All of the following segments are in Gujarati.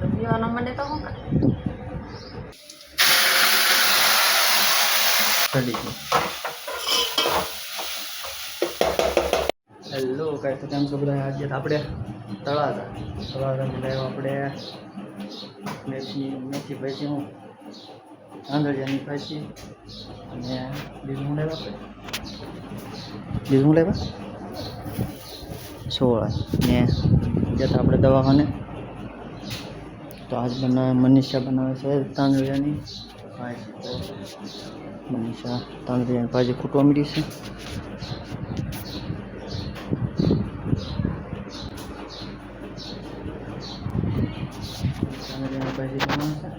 પીવાનો હેલો કાંઈ તો કેમ છો બધા? આજે આપણે તળાજા. તળાજા લાવ્યો આપણે. મેથી મેથી ભાજી હું. આંધળિયાની ભાજી અને બીજું લેવા આપણે? બીજું લેવા? સોળ ને જતા આપણે દવાખાને તો આજ બનાવે મનીષા બનાવે છે તાંદળિયાની ભાજી તો મનીષા તાંદળિયાની ભાજી ખૂટવા મળી છે તાંદળિયાની ભાજી બનાવે છે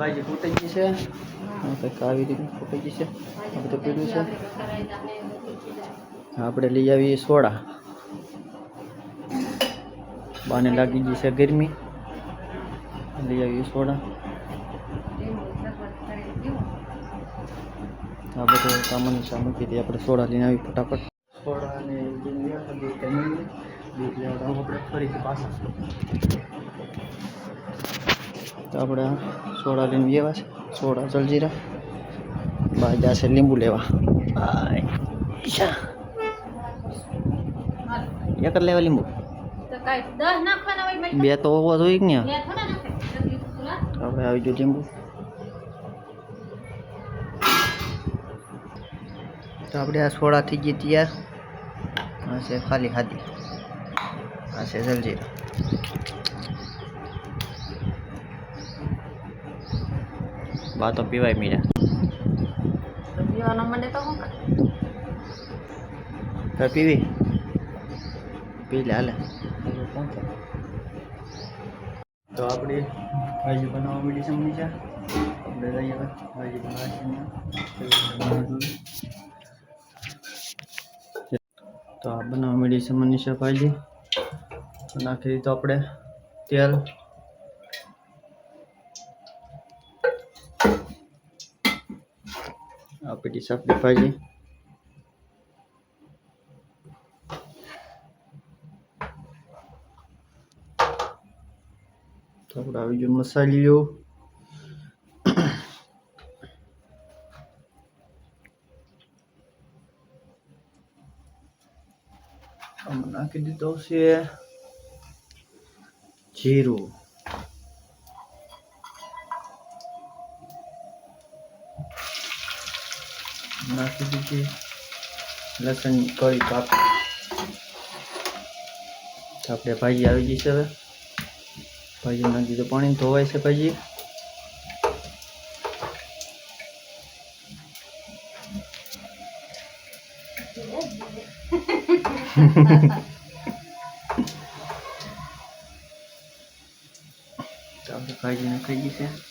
ભાજી ખૂટાઈ ગઈ છે. કંઈક આવી રીતે ખૂટાઈ ગઈ છે. આ બધું પીળું છે. આપણે લઈ આવીએ સોડા. બાને લાગી ગઈ છે ગરમી. લઈ આવીએ સોડા. આ બધું સામાન સામગ્રી આપણે સોડા લઈને આવી ફટાફટ. સોડા અને પાછા તો આપણે સોડા લઈને લેવા છે. સોડા જલજીરા. બહાર જશે લીંબુ લેવા. એક લેવા લીંબુ. બે તો હોવા જોઈએ ને આપણે આવી ગયું લીંબુ. તો આપણે આ સોડા થઈ ગઈ તૈયાર. આ છે ખાલી ખાધી આ છે જલજીરા. બા તો પીવાય મીરા. પીવાનો મને તો પીવી. પી લે હાલે. તો આપણે ભાજી બનાવવા માંડી છે મનીષા આપણે લઈ આવે ભાજી બનાવવા તો આ બનાવવા માંડી છે મનીષા ભાજી. નાખી દીધું આપણે તેલ. copy di Shopify sih. Tabra ujung masalio. Aman aja di dosier. Ciro. નાખી દીધી. લસણ કરી કાપી. તો આપણે ભાજી આવી ગઈ છે હવે. ભાજી નાખી દીધું. પાણી ધોવાય છે ભાજી. તો આપણે ભાજી નાખી ગઈ છે.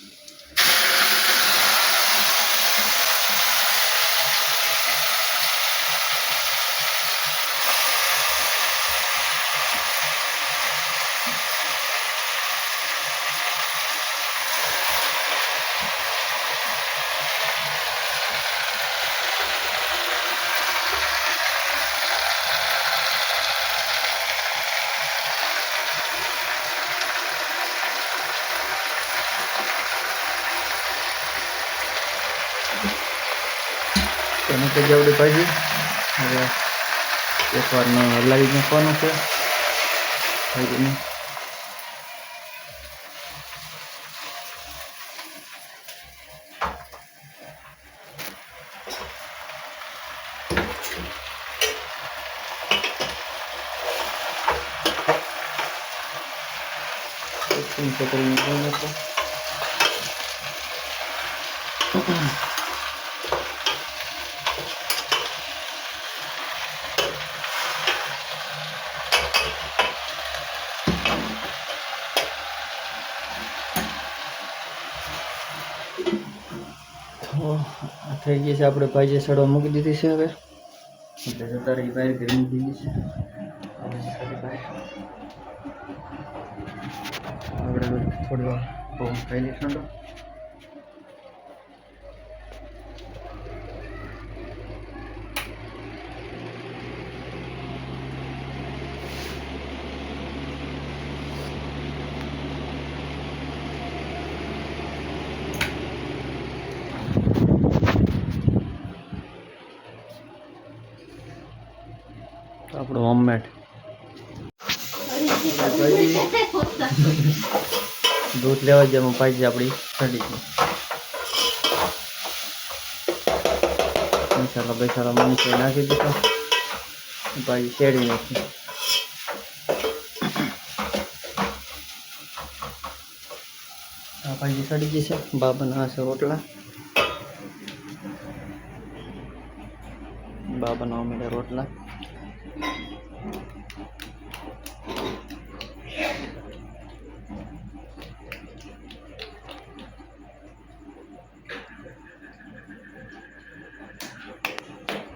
તેને કરી આવડી ભાજી હવે એકવાર હલાવી નાખવાનું છે ભાજીને ચમચો કરીને થઈ ગઈ છે આપણે ભાજી સડવા મૂકી દીધી છે હવે. એટલે જતા ઘરે મૂકી દીધી છે. આપણે થોડી વાર પવન ખાઈ લઈ આપણું હોમમેડ દૂધ લેવા જવામાં પાછી આપણી ઠંડી છે. મસાલા બેસાલા મનુષ્ય નાખી દીધો. પાછી શેડી નાખી. ભાઈ સડી જશે. છે બાબાના હશે છે રોટલા બાબાના અમીરા રોટલા.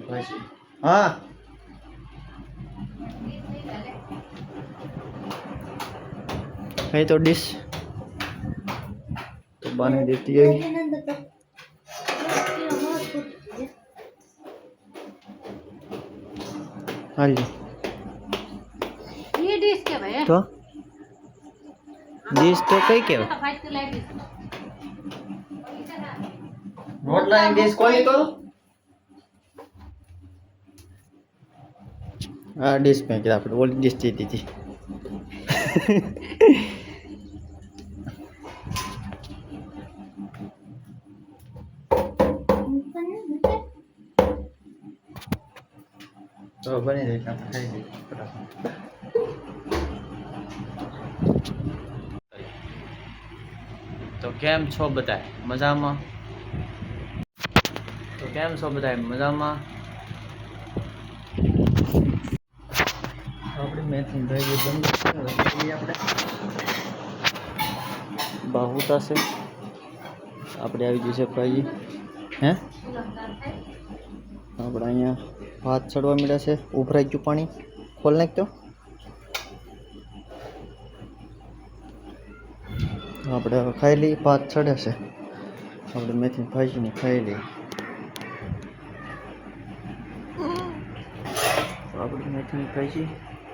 ભાજી હા કઈ તો ડીશ તો બની દેતી હોય હાલી ये डिश के भाई તો ડીશ તો કઈ કેવાય फाइट के लाइट डिश રોટલાની ડીશ કોની આ ડીશ કીધા આપણે ઓલી ડીશ જીતી હતી તો બની રહી આપણે ખાઈ લઈએ તો કેમ છો બધા મજામાં તો કેમ છો બધા મજામાં મેથી ભાઈ બંધ કરીએ આપણે બાહુતા છે આપણે આવી જશે ભાઈ હે આપણે અહીંયા ભાત ચડવા મળ્યા છે ઉભરાઈ ગયું પાણી ખોલ નાખ તો આપણે હવે ખાઈ લઈએ ભાત ચડે છે આપણે મેથી ભાજીને ખાઈ લઈએ આપણે મેથી ભાજી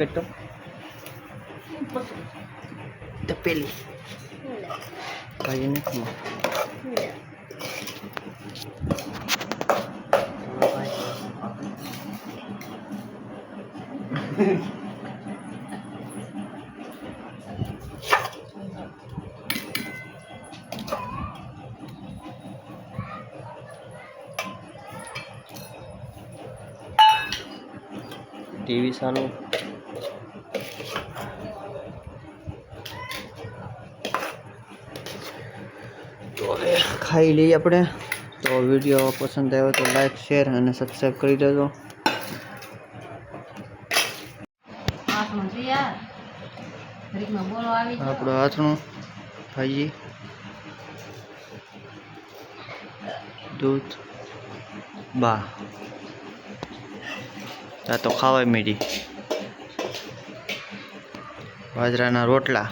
થાવ પકડ તો તપેલી ભાઈ નથી ટીવી ચાલુ તો ખાઈ લઈએ આપણે. તો વીડિયો પસંદ આવ્યો તો લાઈક શેર અને સબસ્ક્રાઈબ કરી દેજો. આપણો હાથણું ભાજી દૂધ બા. આ તો ખાવાય મીડી બાજરાના રોટલા.